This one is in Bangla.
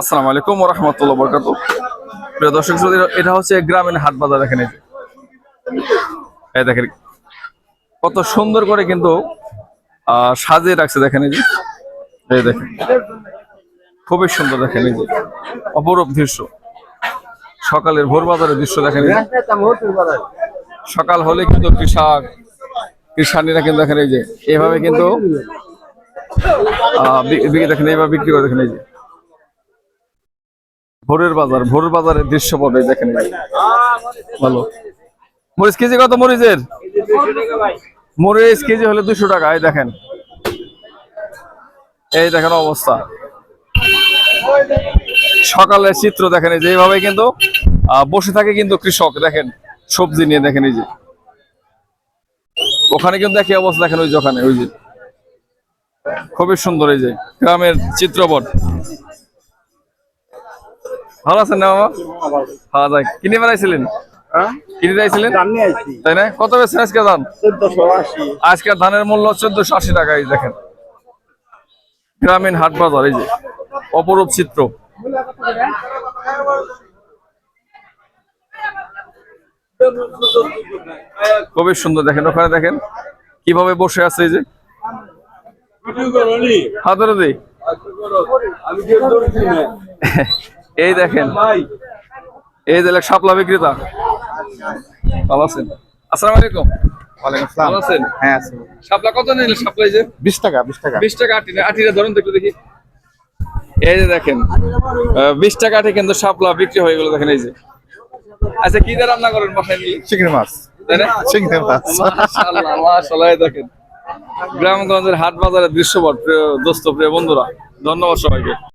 আসসালামু আলাইকুম রহমতুল্লাহ বরকাত প্রিয় দর্শক এটা হচ্ছে গ্রামীণ হাট বাজার এখানে। এই দেখেন, কত সুন্দর করে কিন্তু সাজিয়ে রাখছে দেখেন এই দেখেন, খুবই সুন্দর দেখেন এই যে। অপরূপ দৃশ্য। সকালের ভোর বাজারের দৃশ্য দেখেন। সকাল হলে কিন্তু কৃষক, কৃষানীরা কিন্তু দেখেন এই যে, এভাবে কিন্তু দেখেন এইভাবে বিক্রি করে দেখেন এই যে। ভোরের বাজার ভোরের বাজারের দৃশ্য পাবে দেখেন ভালো। মরিচ কেজি কত মরিচের? মরিচ কেজি হলে দুশো টাকা, এই দেখেন। এই দেখেন অবস্থা। সকালের চিত্র দেখেন, এই যে এইভাবে কিন্তু বসে থাকে কিন্তু কৃষক, দেখেন, সবজি নিয়ে দেখেন, এই যে। ওখানে কিন্তু একই অবস্থা, দেখেন ওই যে ওখানে, ওই যে। খুবই সুন্দর, এই যে, গ্রামের চিত্রপট। ভালো আছেন না মামা? খাওয়া যায় কিনে বেড়াইছিলেন কিনে বেড়াইছিলেন তাই না? কত বেছেন আজকে ধান? আজকে ধানের মূল্য চোদ্দশো আশি টাকা এই দেখেন। গ্রামীণ হাট বাজার এই যে। অপরূপ চিত্র। খুবই সুন্দর দেখেন ওখানে দেখেন। কীভাবে বসে আছে এই যে। হাতের দিই এই দেখেন। এই যে শাপলা বিক্রেতা। ভালো আছেন? আসসালামু আলাইকুম। ওয়ালাইকুম ভালো আছেন? হ্যাঁ আছে। শাপলা কত নিলেন শাপলা এই যে? বিশ টাকা বিশ টাকা। বিশ টাকা আটি না আটিটা ধরুন তো একটু দেখি। এই যে দেখেন আহ, বিশ টাকা আটি কিন্তু শাপলা বিক্রি হয়ে গেল দেখেন এই যে। আচ্ছা কি দিয়ে রান্না করেন বাসায় নিয়ে চিংড়ি মাছ। তাই না? চিংড়ি মাছ। মাশাআল্লাহ মাশাআল্লাহ দেখেন। গ্রামগঞ্জের হাট বাজারের দৃশ্যপট প্রিয় দোস্ত প্রিয় বন্ধুরা ধন্যবাদ সবাইকে।